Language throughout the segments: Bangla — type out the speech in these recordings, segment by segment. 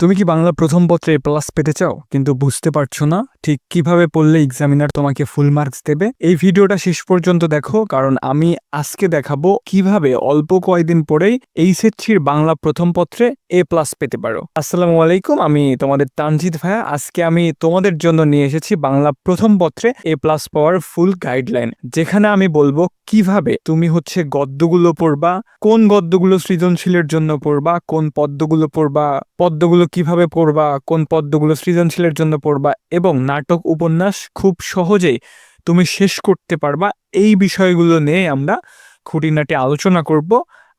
তুমি কি বাংলা প্রথম পত্রে প্লাস পেতে চাও? কিন্তু বুঝতে পারছ না ঠিক কীভাবে পড়লে এক্সামিনার তোমাকে ফুল মার্কস দেবে? এই ভিডিওটা শেষ পর্যন্ত দেখো, কারণ আমি আজকে দেখাবো কীভাবে অল্প কয়েকদিন পরেই এইচএসসির বাংলা প্রথম পত্রে এ প্লাস পেতে পারো। আসসালামু আলাইকুম, আমি তোমাদের তানজিদ ভাইয়া। আজকে আমি তোমাদের জন্য নিয়ে এসেছি বাংলা প্রথম পত্রে এ প্লাস পাওয়ার ফুল গাইডলাইন যেখানে আমি বলব কীভাবে তুমি হচ্ছে গদ্যগুলো পড়বা, কোন গদ্যগুলো সৃজনশীলের জন্য পড়বা, কোন পদ্মগুলো পড়বা পদ্যগুলো কীভাবে পড়বা, কোন পদ্যগুলো সৃজনশীলের জন্য পড়বা এবং নাটক উপন্যাস খুব সহজেই তুমি শেষ করতে পারবা। এই বিষয়গুলো নিয়ে আমরা খুঁটিনাটি আলোচনা করব।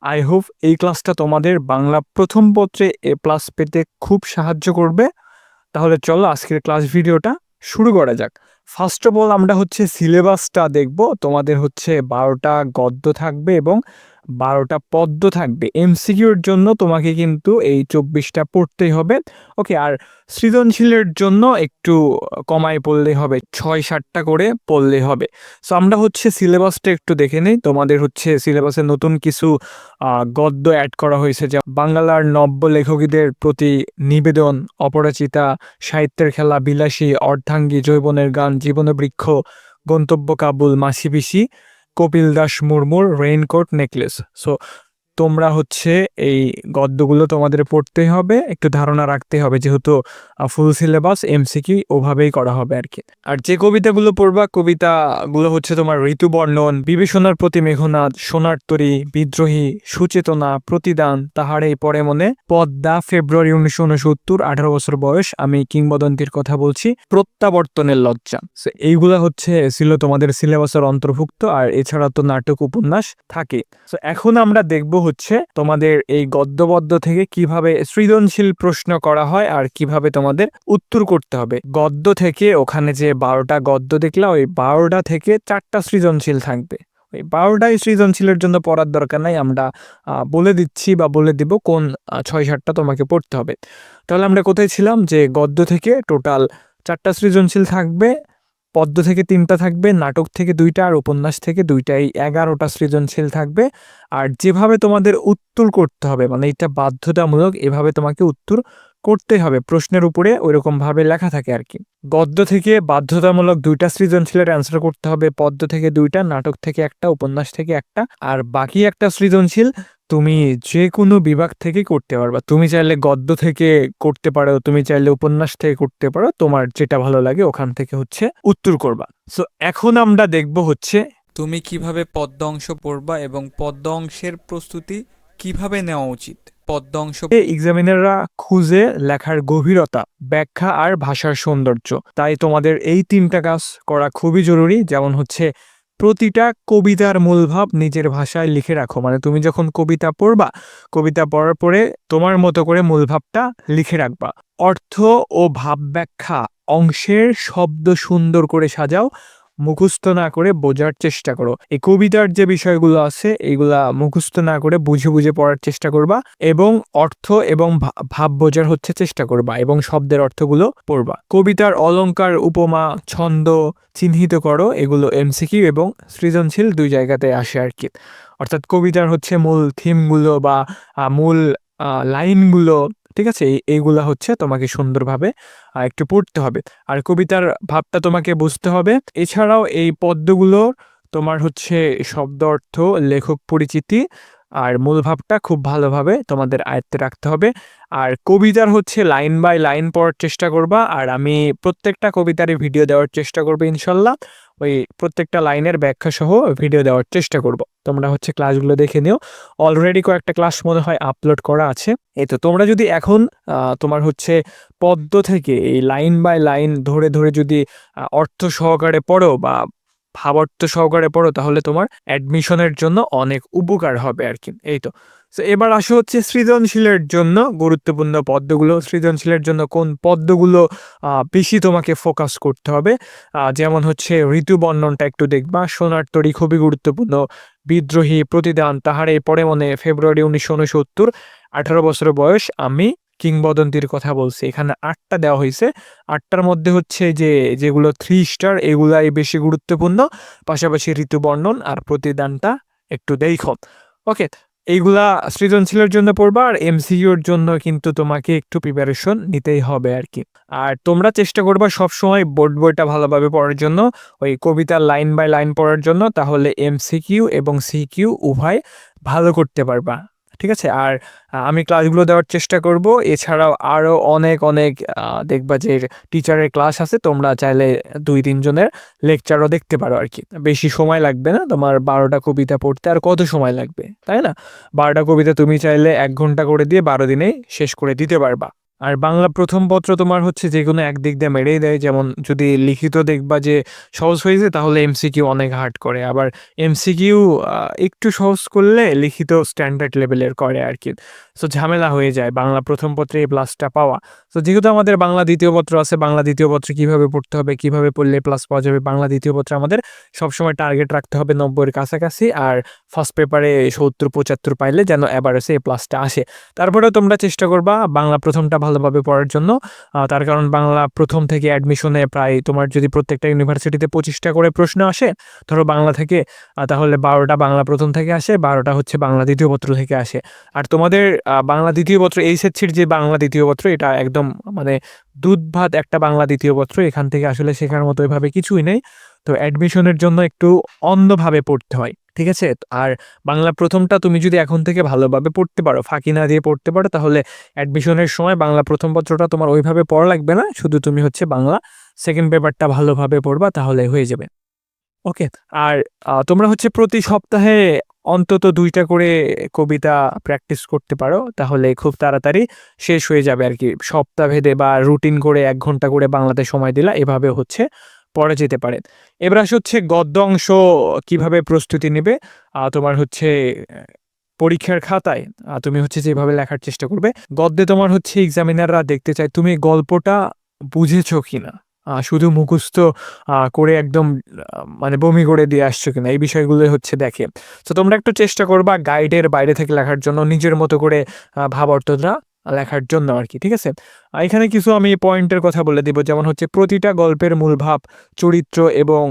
আই হোপ এই ক্লাসটা তোমাদের বাংলা প্রথম পত্রে এ প্লাস পেতে খুব সাহায্য করবে। তাহলে চলো আজকের ক্লাস ভিডিওটা শুরু করা যাক। ফার্স্ট অফ অল আমরা হচ্ছে সিলেবাসটা দেখব। তোমাদের হচ্ছে বারোটা গদ্য থাকবে এবং বারোটা পদ্য থাকবে। এমসিকিউর জন্য তোমাকে কিন্তু এই চব্বিশটা পড়তেই হবে। ওকে আর সৃজনশীলের জন্য একটু কমায় পড়লেই হবে, ছয় সাতটা করে পড়লেই হবে। সো আমরা হচ্ছে সিলেবাসটা একটু দেখে নিই। তোমাদের হচ্ছে সিলেবাসে নতুন কিছু গদ্য অ্যাড করা হয়েছে যা বাংলার নব্য লেখকীদের প্রতি নিবেদন অপরাচিতা সাহিত্যের খেলা, বিলাসী, অর্ধাঙ্গী, যৌবনের গান, জীবনবৃক্ষ, গন্তব্য কাবুল মাসি পিসি কপিল দাস মুর্মুর রেইনকোট নেকলেস সো তোমরা হচ্ছে এই গদ্যগুলো তোমাদের পড়তেই হবে, একটু ধারণা রাখতে হবে যেহেতু ফুল সিলেবাস এমসিকিউ ওভাবেই করা হবে আর কি আর যে কবিতাগুলো পড়বা, কবিতাগুলো হচ্ছে তোমার ঋতুবর্ণন বিভীষণার প্রতি মেঘনাদ, সোনার তরী, বিদ্রোহী, সুচেতনা, প্রতিদান, তাহারে পরে মনে, পদ্মা, ফেব্রুয়ারি উনিশশো উনসত্তর, আঠারো বছর বয়স, আমি কিংবদন্তির কথা বলছি, প্রত্যাবর্তনের লজ্জা। এইগুলা হচ্ছে, ছিল তোমাদের সিলেবাসের অন্তর্ভুক্ত, আর এছাড়া তো নাটক উপন্যাস থাকে। তো এখন আমরা দেখব হচ্ছে তোমাদের এই গদ্যবদ্ধ থেকে কীভাবে সৃজনশীল প্রশ্ন করা হয় আর কীভাবে তোমাদের উত্তর করতে হবে। গদ্য থেকে ওখানে যে বারোটা গদ্য দেখলা ওই বারোটা থেকে চারটা সৃজনশীল থাকবে। ওই বারোটাই সৃজনশীলের জন্য পড়ার দরকার নাই, আমরা বলে দিচ্ছি বা বলে দিব কোন ছয় সাতটা তোমাকে পড়তে হবে। তাহলে আমরা কোথায় ছিলাম? যে গদ্য থেকে টোটাল চারটা সৃজনশীল থাকবে পদ্য থেকে তিনটা থাকবে, নাটক থেকে দুইটা, আর উপন্যাস থেকে দুইটাই এগারোটা সৃজনশীল থাকবে। আর যেভাবে তোমাদের উত্তর করতে হবে মানে এটা বাধ্যতামূলক, এভাবে তোমাকে উত্তর করতে হবে। প্রশ্নের উপরে ওইরকম ভাবে লেখা থাকে আর কি। গদ্য থেকে বাধ্যতামূলক দুইটা সৃজনশীলের অ্যান্সার করতে হবে। পদ্য থেকে দুইটা, নাটক থেকে একটা, উপন্যাস থেকে একটা, আর বাকি একটা সৃজনশীল তুমি যে কোনো বিভাগ থেকে করতে পারবা। তুমি চাইলে গদ্য থেকে করতে পারো, তুমি চাইলে উপন্যাস থেকে করতে পারো। তোমার যেটা ভালো লাগে ওখান থেকে হচ্ছে উত্তর করবা। সো এখন আমরা দেখব হচ্ছে তুমি কীভাবে পদ্য অংশ পড়বা এবং পদ্য অংশের প্রস্তুতি কীভাবে নেওয়া উচিত? পদ্য অংশ এক্সামিনাররা খুঁজে লেখার গভীরতা, ব্যাখ্যা আর ভাষার সৌন্দর্য। তাই তোমাদের এই তিনটা কাজ করা খুবই জরুরি। যেমন হচ্ছে প্রতিটা কবিতার মূলভাব নিজের ভাষায় লিখে রাখো। মানে তুমি যখন কবিতা পড়বা, কবিতা পড়ার পরে তোমার মতো করে মূলভাবটা লিখে রাখবা। অর্থ ও ভাব ব্যাখ্যা অংশের শব্দ সুন্দর করে সাজাও মুখস্থ না করে বোঝার চেষ্টা করো। এই কবিতার যে বিষয়গুলো আছে এইগুলা মুখস্থ না করে বুঝে বুঝে পড়ার চেষ্টা করবা এবং অর্থ এবং ভাব বোঝার হচ্ছে চেষ্টা করবা এবং শব্দের অর্থগুলো পড়বা। কবিতার অলঙ্কার, উপমা, ছন্দ চিহ্নিত করো, এগুলো এমসিকিউ এবং সৃজনশীল দুই জায়গাতে আসে আর কি। অর্থাৎ কবিতার হচ্ছে মূল থিমগুলো বা মূল লাইনগুলো ঠিক আছে? এই- এইগুলা হচ্ছে তোমাকে সুন্দরভাবে একটু পড়তে হবে। আর কবিতার ভাবটা তোমাকে বুঝতে হবে। এছাড়াও এই পদ্মগুলোর তোমার হচ্ছে শব্দ অর্থ, লেখক পরিচিতি আর মূল ভাবটা খুব ভালোভাবে তোমাদের আয়ত্তে রাখতে হবে। আর কবিতার হচ্ছে লাইন বাই লাইন পড়ার চেষ্টা করবা, আর আমি প্রত্যেকটা কবিতারই ভিডিও দেওয়ার চেষ্টা করব ইনশাল্লাহ। ওই প্রত্যেকটা লাইনের ব্যাখ্যা সহ ভিডিও দেওয়ার চেষ্টা করব। তোমরা হচ্ছে ক্লাসগুলো দেখে নিও। অলরেডি কয়েকটা ক্লাস মনে হয় আপলোড করা আছে। এই তো তোমরা যদি এখন তোমার হচ্ছে পদ্ম থেকে এই লাইন বাই লাইন ধরে ধরে যদি অর্থ সহকারে পড়ো বা ভাবার্থ সহকারে পড়ো, তাহলে তোমার অ্যাডমিশনের জন্য অনেক উপকার হবে আর কি এই তো। তো এবার আসো হচ্ছে সৃজনশীলের জন্য, গুরুত্বপূর্ণ পদ্মগুলো সৃজনশীলের জন্য কোন পদ্মগুলো বেশি তোমাকে ফোকাস করতে হবে? যেমন হচ্ছে ঋতু বর্ণনটা একটু দেখবা। সোনার তরী খুবই গুরুত্বপূর্ণ। বিদ্রোহী প্রতিদান, তাহারে পরে মনে ফেব্রুয়ারি উনিশশো উনসত্তর। আঠারো বছর বয়স, আমি কিংবদন্তির কথা বলছি। এখানে আটটা দেওয়া হয়েছে। আটটার মধ্যে হচ্ছে যে, যেগুলো থ্রি স্টার এগুলাই বেশি গুরুত্বপূর্ণ। পাশাপাশি ঋতুবর্ণন আর প্রতিদানটা একটু দেখো। ওকে এইগুলা সৃজনশীলের জন্য পড়বা আর এমসিকিউর জন্য কিন্তু তোমাকে একটু প্রিপারেশন নিতেই হবে আর কি। আর তোমরা চেষ্টা করবা সবসময় বোর্ড বইটা ভালোভাবে পড়ার জন্য, ওই কবিতার লাইন বাই লাইন পড়ার জন্য, তাহলে এমসিকিউ এবং সিকিউ উভয় ভালো করতে পারবা। ঠিক আছে? আর আমি ক্লাসগুলো দেওয়ার চেষ্টা করব। এছাড়াও আরও অনেক অনেক দেখবা যে টিচারের ক্লাস আছে, তোমরা চাইলে দুই তিনজনের লেকচারও দেখতে পারো আর কি। বেশি সময় লাগবে না, তোমার বারোটা কবিতা পড়তে আর কত সময় লাগবে, তাই না? বারোটা কবিতা তুমি চাইলে এক ঘণ্টা করে দিয়ে বারো দিনেই শেষ করে দিতে পারবা। আর বাংলা প্রথম পত্র তোমার হচ্ছে যে কোনো একদিক দিয়ে মেরেই দেয়। যেমন যদি লিখিত দেখবা যে সহজ হয়েছে, তাহলে এমসিকিউ অনেক হার্ড করে। আবার এমসিকিউ একটু সহজ করলে লিখিত স্ট্যান্ডার্ড লেভেলের করে আর কি। সো ঝামেলা হয়ে যায় বাংলা প্রথম পত্রে এই প্লাসটা পাওয়া। তো যেহেতু আমাদের বাংলা দ্বিতীয় পত্র আছে, বাংলা দ্বিতীয় পত্রে কীভাবে পড়তে হবে, কীভাবে পড়লে প্লাস পাওয়া যাবে, বাংলা দ্বিতীয় পত্রে আমাদের সবসময় টার্গেট রাখতে হবে নব্বইয়ের কাছাকাছি। আর ফার্স্ট পেপারে সত্তর, পঁচাত্তর পাইলে যেন এবারেসে এই প্লাসটা আসে। তারপরেও তোমরা চেষ্টা করবা বাংলা প্রথমটা ভালোভাবে পড়ার জন্য। তার কারণ বাংলা প্রথম থেকে অ্যাডমিশনে প্রায় তোমার যদি প্রত্যেকটা ইউনিভার্সিটিতে পঁচিশটা করে প্রশ্ন আসে, ধরো বাংলা থেকে তাহলে বারোটা বাংলা প্রথম থেকে আসে, বারোটা হচ্ছে বাংলা দ্বিতীয় পত্র থেকে আসে। আর তোমাদের বাংলা দ্বিতীয় পত্র এই এইচএসসির যে বাংলা দ্বিতীয় পত্র, এটা একদম মানে দুধ ভাত একটা বাংলা দ্বিতীয় পত্র, এখান থেকে আসলে শেখার মতো এভাবে কিছুই নেই। তো অ্যাডমিশনের জন্য একটু অন্যভাবে পড়তে হয়। ঠিক আছে? আর বাংলা প্রথমটা তুমি যদি এখন থেকে ভালোভাবে পড়তে পারো, ফাঁকি না দিয়ে পড়তে পারো, তাহলে অ্যাডমিশনের সময় বাংলা প্রথম পত্রটা তোমার ওইভাবে পড়া লাগবে না, শুধু তুমি হচ্ছে বাংলা সেকেন্ড পেপারটা ভালোভাবে পড়বা, তাহলে হয়ে যাবে। ওকে? আর তোমরা হচ্ছে প্রতি সপ্তাহে অন্তত দুইটা করে কবিতা প্র্যাকটিস করতে পারো, তাহলে খুব তাড়াতাড়ি শেষ হয়ে যাবে আর কি। সপ্তাহ ভেদে বা রুটিন করে এক ঘণ্টা করে বাংলাতে সময় দিলা, এভাবে হচ্ছে পড়া যেতে পারে। এবার আসে হচ্ছে গদ্য অংশ কীভাবে প্রস্তুতি নেবে? তোমার হচ্ছে পরীক্ষার খাতায় তুমি হচ্ছে যেভাবে লেখার চেষ্টা করবে। গদ্যে তোমার হচ্ছে এক্সামিনাররা দেখতে চায়, তুমি গল্পটা বুঝেছ কিনা? শুধু মুখস্থ করে একদম মানে বমি করে দিয়ে আসছো কিনা, এই বিষয়গুলো হচ্ছে দেখে। তো তোমরা একটু চেষ্টা করবা গাইডের বাইরে থেকে লেখার জন্য, নিজের মতো করে ভাব লেখার জন্য আর কি, ঠিক আছে? এখানে কিছু আমি পয়েন্টের কথা বলে দিব, যেমন হচ্ছে প্রতিটা গল্পের মূল ভাব, চরিত্র এবং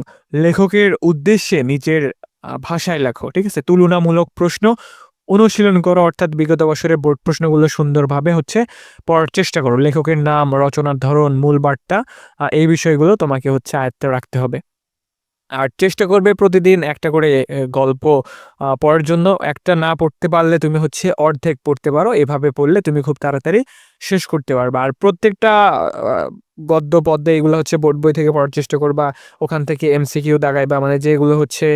লেখকের উদ্দেশ্যে নিজের ভাষায় লেখো, ঠিক আছে? তুলনামূলক প্রশ্ন অনুশীলন করো, অর্থাৎ বিগত বছরের বোর্ড প্রশ্নগুলো সুন্দরভাবে হচ্ছে পড়ার চেষ্টা করো। লেখকের নাম, রচনার ধরন, মূল বার্তা এই বিষয়গুলো তোমাকে হচ্ছে আয়ত্তে রাখতে হবে। আর চেষ্টা করবে প্রতিদিন একটা করে গল্প পড়ার জন্য। একটা না পড়তে পারলে তুমি হচ্ছে অর্ধেক পড়তে পারো। এভাবে পড়লে তুমি খুব তাড়াতাড়ি শেষ করতে পারবে। আর প্রত্যেকটা গদ্য পদ্য এগুলো হচ্ছে বোর্ড বই থেকে পড়ার চেষ্টা করবা, ওখান থেকে এমসিকিউ দাগাই বা মানে যেগুলো হচ্ছে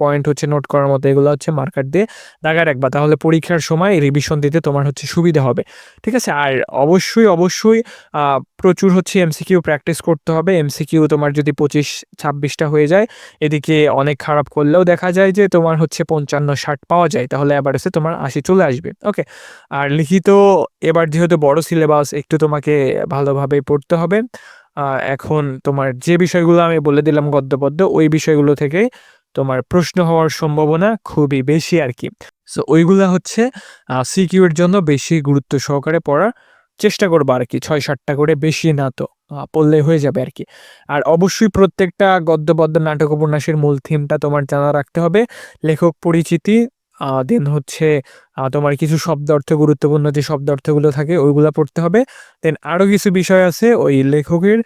পয়েন্ট হচ্ছে নোট করার মতো, এগুলো হচ্ছে মার্কার দিয়ে দাগায় রাখবা। তাহলে পরীক্ষার সময় রিভিশন দিতে তোমার হচ্ছে সুবিধা হবে। ঠিক আছে? আর অবশ্যই অবশ্যই প্রচুর হচ্ছে এমসিকিউ প্র্যাকটিস করতে হবে। এমসিকিউ তোমার যদি পঁচিশ, ছাব্বিশটা হয়ে যায়, এদিকে অনেক খারাপ করলেও দেখা যায় যে তোমার হচ্ছে পঞ্চান্ন, ষাট পাওয়া যায়। তাহলে এসে তোমার আশি চলে আসবে। ওকে আর লিখিত, এবার যেহেতু বড় সিলেবাস একটু তোমাকে ভালোভাবে পড়তে হবে। এখন তোমার যে বিষয়গুলো আমি বলে দিলাম গদ্যপদ্য, ওই বিষয়গুলো থেকে তোমার প্রশ্ন হওয়ার সম্ভাবনা খুবই বেশি আর কি। সো ওইগুলো হচ্ছে সিকিউর জন্য বেশি গুরুত্ব সহকারে পড়ার চেষ্টা করব আর কি ছয় সাতটা করে বেশি না তো পড়লে হয়ে যাবে আর কি। আর অবশ্যই প্রত্যেকটা গদ্য পদ্য নাটক উপন্যাসের মূল থিমটা তোমার জানা রাখতে হবে। লেখক পরিচিতি দেন হচ্ছে তোমার কিছু শব্দ অর্থ গুরুত্বপূর্ণ যে শব্দ অর্থগুলো থাকে, ওইগুলো পড়তে হবে। দেন আরও কিছু বিষয় আছে, ওই লেখকের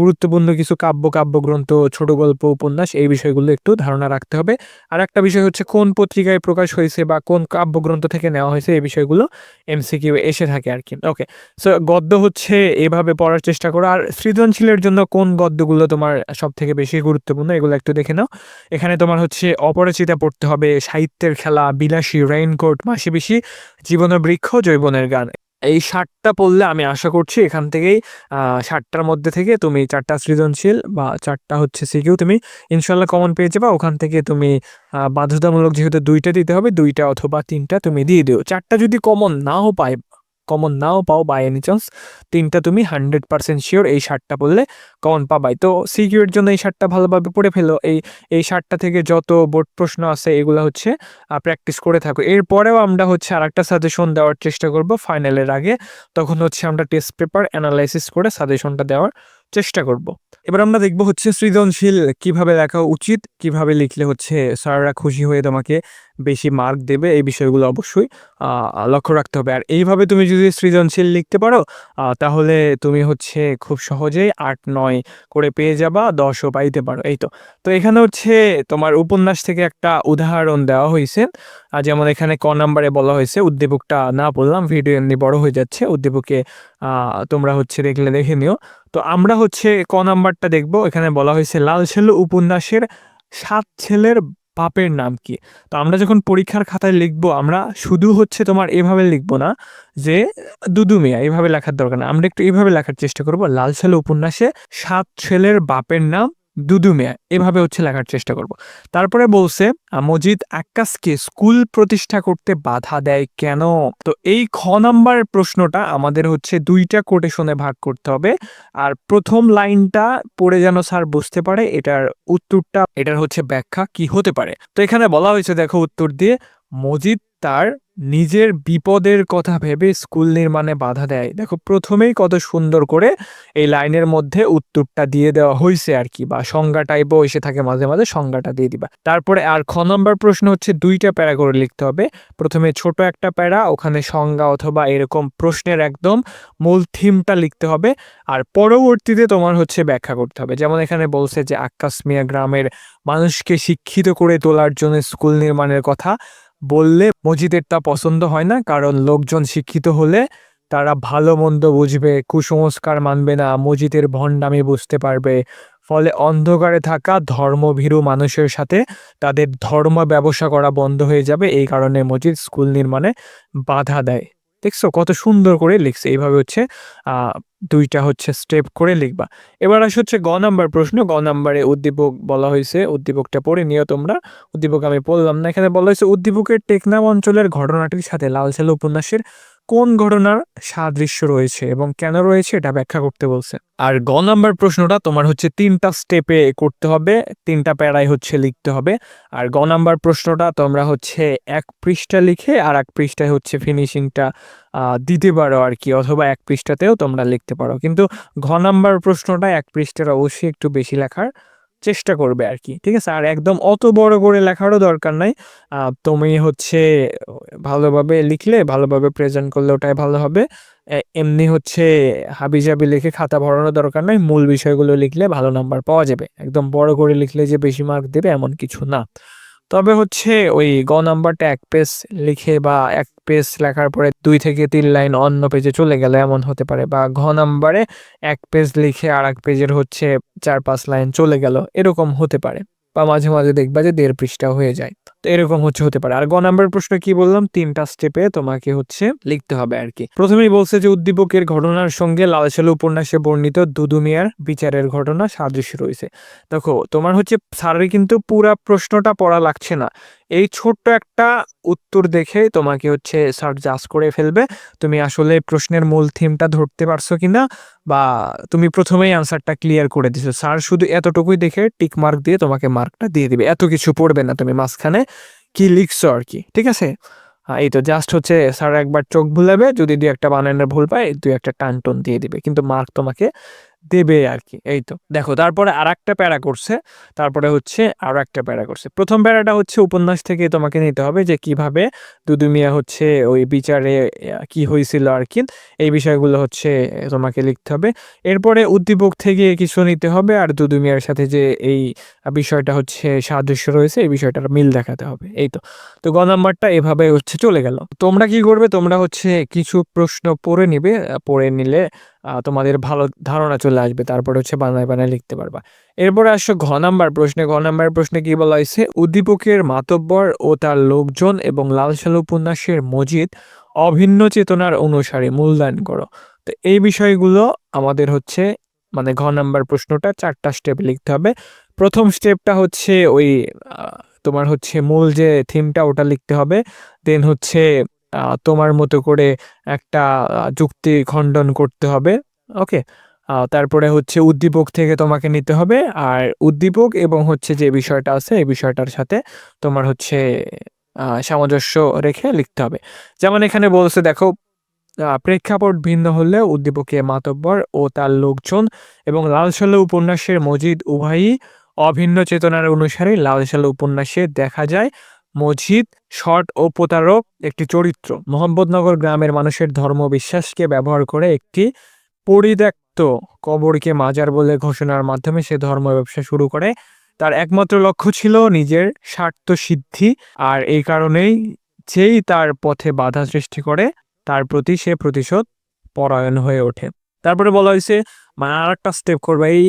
গুরুত্বপূর্ণ কিছু কাব্য, কাব্যগ্রন্থ, ছোট গল্প, উপন্যাস, এই বিষয়গুলো একটু ধারণা রাখতে হবে। আর একটা বিষয় হচ্ছে, কোন পত্রিকায় প্রকাশ হয়েছে বা কোন কাব্যগ্রন্থ থেকে নেওয়া হয়েছে, এই বিষয়গুলো এমসিকিউ এসে থাকে আর কি। ওকে সো গদ্য হচ্ছে, এভাবে পড়ার চেষ্টা করো। আর সৃজনশীলের জন্য কোন গদ্যগুলো তোমার সব থেকে বেশি গুরুত্বপূর্ণ, এগুলো একটু দেখে নাও। এখানে তোমার হচ্ছে অপরিচিতা পড়তে হবে, সাহিত্যের খেলা, বিলাসী রেইনকোট মাসি বেশি জীবনের বৃক্ষ জৈবনের গান। এই ষাটটা পড়লে আমি আশা করছি এখান থেকেই ষাটটার মধ্যে থেকে তুমি চারটা সৃজনশীল বা চারটা হচ্ছে সিকিউ, তুমি ইনশাল্লাহ কমন পেয়ে যাবা। ওখান থেকে তুমি বাধ্যতামূলক যেহেতু দুইটা দিতে হবে, দুইটা অথবা তিনটা তুমি দিয়ে দিও। চারটা যদি কমন নাও পাই কমন নাও পাও বাই এনি চান্স তিনটা তুমি হান্ড্রেড পার্সেন্ট শিওর এই শার্টটা পড়লে কমন পাবাই। তো সিকিউর জন্য এই শার্টটা ভালোভাবে পরে ফেলো। এই এই শার্টটা থেকে যত বোর্ড প্রশ্ন আছে এগুলো হচ্ছে প্র্যাকটিস করে থাকো। এরপরেও আমরা হচ্ছে আরেকটা সাজেশন দেওয়ার চেষ্টা করব ফাইনালের আগে। তখন হচ্ছে আমরা টেস্ট পেপার অ্যানালাইসিস করে সাজেশনটা দেওয়ার চেষ্টা করব। এবার আমরা দেখব হচ্ছে সৃজনশীল কীভাবে লেখা উচিত, কীভাবে লিখলে হচ্ছে স্যাররা খুশি হয়ে তোমাকে বেশি মার্ক দেবে, এই বিষয়গুলো অবশ্যই লক্ষ্য রাখতে হবে। আর এইভাবে তুমি যদি সৃজনশীল লিখতে পারো তাহলে তুমি হচ্ছে খুব সহজেই আট, নয় করে পেয়ে যাবা, দশও পাইতে পারো, এই তো। তো এখানে হচ্ছে তোমার উপন্যাস থেকে একটা উদাহরণ দেওয়া হয়েছে যেমন এখানে ক নাম্বারে বলা হয়েছে, উদ্দীপকটা না বললাম ভিডিও এমনি বড় হয়ে যাচ্ছে, উদ্দীপকে তোমরা হচ্ছে দেখলে দেখে নিও। তো আমরা হচ্ছে ক নাম্বারটা দেখব। এখানে বলা হয়েছে, লাল ছেলে উপন্যাসের সাত ছেলের বাপের নাম কি? তো আমরা যখন পরীক্ষার খাতায় লিখব, আমরা শুধু হচ্ছে তোমার এভাবে লিখব না যে দুদু মিয়া এইভাবে লেখার দরকার না আমরা একটু এভাবে লেখার চেষ্টা করব। লাল ছেলে উপন্যাসে সাত ছেলের বাপের নাম দুদু মিয়া এভাবে হচ্ছে লেখার চেষ্টা করব। তারপরে বলছে মজিদ আক্কাসকে স্কুল প্রতিষ্ঠা করতে বাধা দেয় কেন? তো এই খ নাম্বার প্রশ্নটা আমাদের হচ্ছে দুইটা কোটেশনে ভাগ করতে হবে। আর প্রথম লাইনটা পড়ে যেন স্যার বুঝতে পারে, এটার উত্তরটা, এটার হচ্ছে ব্যাখ্যা কি হতে পারে। তো এখানে বলা হয়েছে, দেখো উত্তর দিয়ে, মজিদ তার নিজের বিপদের কথা ভেবে স্কুল নির্মাণে বাধা দেয়। দেখো, প্রথমেই কত সুন্দর করে এই লাইনের মধ্যে উত্তরটা দিয়ে দেওয়া হয়েছে আর কি, বা সংজ্ঞা টাইপও এসে থাকে মাঝে মাঝে সংজ্ঞাটা দিয়ে দিবা। তারপরে আর খ নম্বর প্রশ্ন হচ্ছে দুইটা প্যারা করে লিখতে হবে। প্রথমে ছোট একটা প্যারা, ওখানে সংজ্ঞা অথবা এরকম প্রশ্নের একদম মূল থিমটা লিখতে হবে। আর পরবর্তীতে তোমার হচ্ছে ব্যাখ্যা করতে হবে। যেমন এখানে বলছে যে আক্কাস মিয়া গ্রামের মানুষকে শিক্ষিত করে তোলার জন্য স্কুল নির্মাণের কথা। বললে মজিদের তা পছন্দ হয় না, কারণ লোকজন শিক্ষিত হলে তারা ভালো মন্দ বুঝবে, কুসংস্কার মানবে না মজিদের ভণ্ডামি বুঝতে পারবে। ফলে অন্ধকারে থাকা ধর্মভীরু মানুষের সাথে তাদের ধর্ম ব্যবসা করা বন্ধ হয়ে যাবে, এই কারণে মসজিদ স্কুল নির্মাণে বাধা দেয়। দেখছ? কত সুন্দর করে লিখছে। এইভাবে হচ্ছে দুইটা হচ্ছে স্টেপ করে লিখবা। এবার আসে হচ্ছে গ নাম্বার প্রশ্ন। গ নাম্বারে উদ্দীপক বলা হয়েছে। উদ্দীপকটা পড়ে নিও তোমরা। উদ্দীপক আমি পড়লাম না। এখানে বলা হয়েছে, উদ্দীপকের টেকনাম অঞ্চলের ঘটনাটির সাথে লাল ছেলে উপন্যাসের কোন ঘটনার সাদৃশ্য রয়েছে এবং কেন রয়েছে এটা ব্যাখ্যা করতে বলছে। আর গ নাম্বার প্রশ্নটা তোমার হচ্ছে তিনটা স্টেপে করতে হবে, তিনটা প্যারায় হচ্ছে লিখতে হবে। আর গ নাম্বার প্রশ্নটা তোমরা হচ্ছে এক পৃষ্ঠা লিখে আর এক পৃষ্ঠায় হচ্ছে ফিনিশিংটা দিতে পারো আর কি, অথবা এক পৃষ্ঠাতেও তোমরা লিখতে পারো। কিন্তু ঘ নাম্বার প্রশ্নটা এক পৃষ্ঠার অবশ্যই একটু বেশি লেখার। চেষ্টা করবে আর কি ঠিক আছে? আর একদম অত বড় করে লেখারও দরকার নাই। তুমি হচ্ছে ভালোভাবে লিখলে, ভালোভাবে প্রেজেন্ট করলে ওটাই ভালো হবে। এমনি হচ্ছে হাবিজাবি লিখে খাতা ভরানোর দরকার নাই, মূল বিষয়গুলো লিখলে ভালো নাম্বার পাওয়া যাবে। একদম বড় করে লিখলে যে বেশি মার্ক দেবে এমন কিছু না। তবে হচ্ছে ওই গ নাম্বারটা এক পেজ লিখে বা এক পেজ লেখার পরে দুই থেকে তিন লাইন অন্য পেজে চলে গেলে এমন হতে পারে বা ঘ নাম্বারে এক পেজ লিখে আর এক পেজের হচ্ছে চার পাঁচ লাইন চলে গেল, এরকম হতে পারে। বা মাঝে মাঝে দেখবা যে দেড় পৃষ্ঠা হয়ে যায়। তো এরকম হচ্ছে, হতে পারে। আর গ নাম্বার প্রশ্ন কি বললাম? তিনটা স্টেপে তোমাকে হচ্ছে লিখতে হবে আর কি। প্রথমেই বলছে যে, উদ্দীপকের ঘটনার সঙ্গে লালসালু উপন্যাসে বর্ণিত দুদু মিয়ার বিচারের ঘটনা সাদৃশ্য রয়েছে। দেখো, তোমার হচ্ছে স্যারের কিন্তু পুরা প্রশ্নটা পড়া লাগছে না। এই ছোট্ট একটা উত্তর দেখে তোমাকে হচ্ছে স্যার জাজ করে ফেলবে, তুমি আসলে প্রশ্নের মূল থিমটা ধরতে পারছ কিনা বা তুমি প্রথমেই আনসারটা ক্লিয়ার করে দিছো। স্যার শুধু এতটুকুই দেখে টিক মার্ক দিয়ে তোমাকে মার্কটা দিয়ে দিবে। এত কিছু পড়বে না তুমি মাঝখানে। কি লিখছো আর কি, ঠিক আছে? এই তো জাস্ট হচ্ছে স্যার একবার চোখ ভুলাবে যদি দুই একটা বানানোর ভুল পায়, দুই একটা টান টন দিয়ে দিবে। কিন্তু মার্ক তোমাকে দেবে আর কি এই তো। দেখো, তারপরে আর একটা প্যারা করছে, তারপরে হচ্ছে আরও একটা প্যারা করছে। প্রথম প্যারাটা হচ্ছে উপন্যাস থেকে তোমাকে নিতে হবে যে কীভাবে দুদু মিয়া হচ্ছে ওই বিচারে কি হয়েছিল আর কি, এই বিষয়গুলো হচ্ছে তোমাকে লিখতে হবে। এরপরে উদ্দীপক থেকে কিছু নিতে হবে আর দুদু মিয়ার সাথে যে এই বিষয়টা হচ্ছে সাদৃশ্য রয়েছে, এই বিষয়টার মিল দেখাতে হবে, এই তো। তো গ নাম্বারটা এভাবে হচ্ছে চলে গেল। তোমরা কি করবে? তোমরা হচ্ছে কিছু প্রশ্ন পড়ে নিবে, পড়ে নিলে তোমাদের ভালো ধারণা চলে আসবে, তারপরে হচ্ছে বানায় বানায় লিখতে পারবা। এরপরে আসো ঘ নাম্বার প্রশ্নে, ঘ নাম্বার প্রশ্নে কি বলা হয়েছে? উদ্দীপকের মাতব্বর ও তার লোকজন এবং লালসাল উপন্যাসের মজিদ অভিন্ন চেতনার অনুসারে মূল্যায়ন করো। তো এই বিষয়গুলো আমাদের হচ্ছে মানে ঘ নাম্বার প্রশ্নটা চারটা স্টেপ লিখতে হবে। প্রথম স্টেপটা হচ্ছে ওই তোমার হচ্ছে মূল যে থিমটা ওটা লিখতে হবে। দেন হচ্ছে তোমার মতো করে একটা যুক্তি খণ্ডন করতে হবে। ওকে? তারপরে হচ্ছে উদ্দীপক থেকে তোমাকে নিতে হবে। আর উদ্দীপক এবং হচ্ছে যে বিষয়টা আছে, এই বিষয়টার সাথে তোমার হচ্ছে সামঞ্জস্য রেখে লিখতে হবে। যেমন এখানে বলছে, দেখো প্রেক্ষাপট ভিন্ন হলে উদ্দীপকে মাতব্বর ও তার লোকজন এবং লাল সালে উপন্যাসের মজিদ উভয়ই অভিন্ন চেতনার অনুসারে লাল সালে উপন্যাসে দেখা যায়। মজিদ, শট ও প্রতারক একটি চরিত্র। মোহাম্মদনগর গ্রামের মানুষের ধর্ম বিশ্বাসকে ব্যবহার করে একটি পরিত্যক্ত কবরকে মাজার বলে ঘোষণার মাধ্যমে সে ধর্ম ব্যবসা শুরু করে। তার একমাত্র লক্ষ্য ছিল নিজের স্বার্থ সিদ্ধি আর এই কারণেই যেই তার পথে বাধা সৃষ্টি করে, তার প্রতি সে প্রতিশোধ পরায়ণ হয়ে ওঠে। তারপরে বলা হয়েছে মানে আর একটা স্টেপ করবে। এই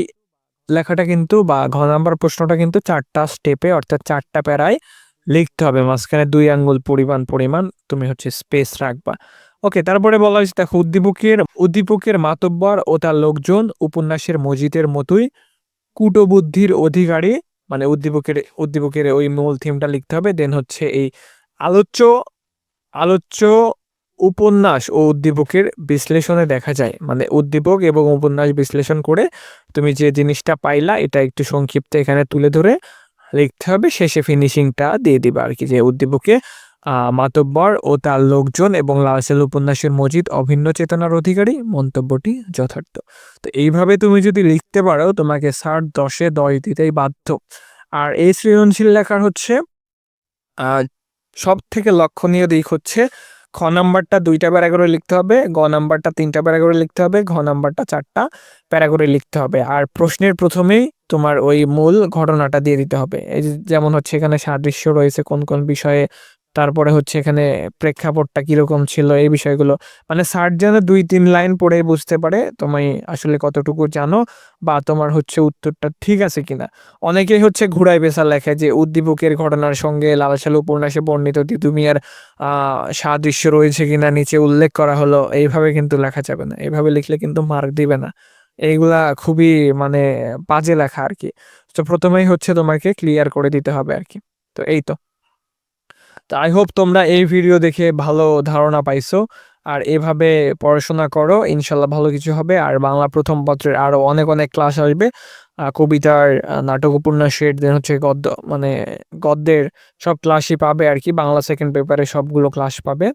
লেখাটা কিন্তু বা ঘ নাম্বার প্রশ্নটা কিন্তু চারটা স্টেপে অর্থাৎ চারটা প্যারায় লিখতে হবে, মাঝখানে দুই আঙ্গুল পরিমাণ পরিমাণ তুমি হচ্ছে স্পেস রাখবা। ওকে তারপরে বলা হয়েছে, দেখো, উদ্দীপকের উদ্দীপকের মাতব্বর ও তার লোকজন উপন্যাসের মজিদের মতোই কুটবুদ্ধির অধিকারী মানে উদ্দীপকের উদ্দীপকের ওই মূল থিমটা লিখতে হবে দেন হচ্ছে এই আলোচ্য আলোচ্য উপন্যাস ও উদ্দীপকের বিশ্লেষণে দেখা যায়। মানে উদ্দীপক এবং উপন্যাস বিশ্লেষণ করে তুমি যে জিনিসটা পাইলা, এটা একটু সংক্ষিপ্ত এখানে তুলে ধরে লিখতে হবে। শেষে ফিনিশিংটা দিয়ে দিবা আর কি। যে উদ্দীপকে মাতব্বর ও তার লোকজন এবং লালসেল উপন্যাসের মজিদ অভিন্ন চেতনার অধিকারী মন্তব্যটি যথার্থ। তো এইভাবে তুমি যদি লিখতে পারো, তোমাকে ষাট দশে দশ দিতেই বাধ্য। আর এই সৃজনশীল লেখার হচ্ছে সব থেকে লক্ষণীয় দিক হচ্ছে, খ নাম্বারটা দুইটা প্যারা করে লিখতে হবে, গ নাম্বারটা তিনটা প্যারা করে লিখতে হবে, ঘ নাম্বারটা চারটা প্যারা করে লিখতে হবে। আর প্রশ্নের প্রথমেই তোমার ওই মূল ঘটনাটা দিয়ে দিতে হবে। এই যেমন হচ্ছে এখানে সাদৃশ্য রয়েছে, কোন কোন বিষয়ে, তারপরে হচ্ছে এখানে প্রেক্ষাপটটা কীরকম ছিল, এই বিষয়গুলো। মানে স্যার যেন দুই, তিন লাইন পড়ে বুঝতে পারে তুমি আসলে কতটুকু জানো বা তোমার হচ্ছে উত্তরটা ঠিক আছে কিনা। অনেকেই হচ্ছে ঘুরাই পেশা লেখে যে উদ্দীপকের ঘটনার সঙ্গে লালসাল উপন্যাসে বর্ণিত তিতুমিয়ার সাদৃশ্য রয়েছে কিনা নিচে উল্লেখ করা হলো, এইভাবে কিন্তু লেখা যাবে না। এইভাবে লিখলে কিন্তু মার্ক দিবে না। এইগুলা খুবই মানে বাজে লেখা আর কি তো প্রথমেই হচ্ছে তোমাকে ক্লিয়ার করে দিতে হবে আর কি তো এই তো। তো আই হোপ তোমরা এই ভিডিও দেখে ভালো ধারণা পাইছো। আর এভাবে পড়াশোনা করো, ইনশাল্লাহ ভালো কিছু হবে। আর বাংলা প্রথম পত্রের আরও অনেক অনেক ক্লাস আসবে। কবিতার নাটক উপন্যাসের দেন হচ্ছে গদ্য মানে গদ্যের সব ক্লাসই পাবে আর কি বাংলা সেকেন্ড পেপারে সবগুলো ক্লাস পাবে।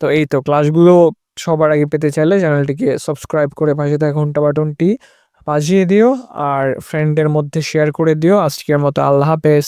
তো এই তো ক্লাসগুলো সবার আগে পেতে চাইলে চ্যানেলটিকে সাবস্ক্রাইব করে পাশে থাকা ঘণ্টা বাটনটি বাজিয়ে দিও আর ফ্রেন্ডের মধ্যে শেয়ার করে দিও। আজকের মতো আল্লাহ হাফেজ।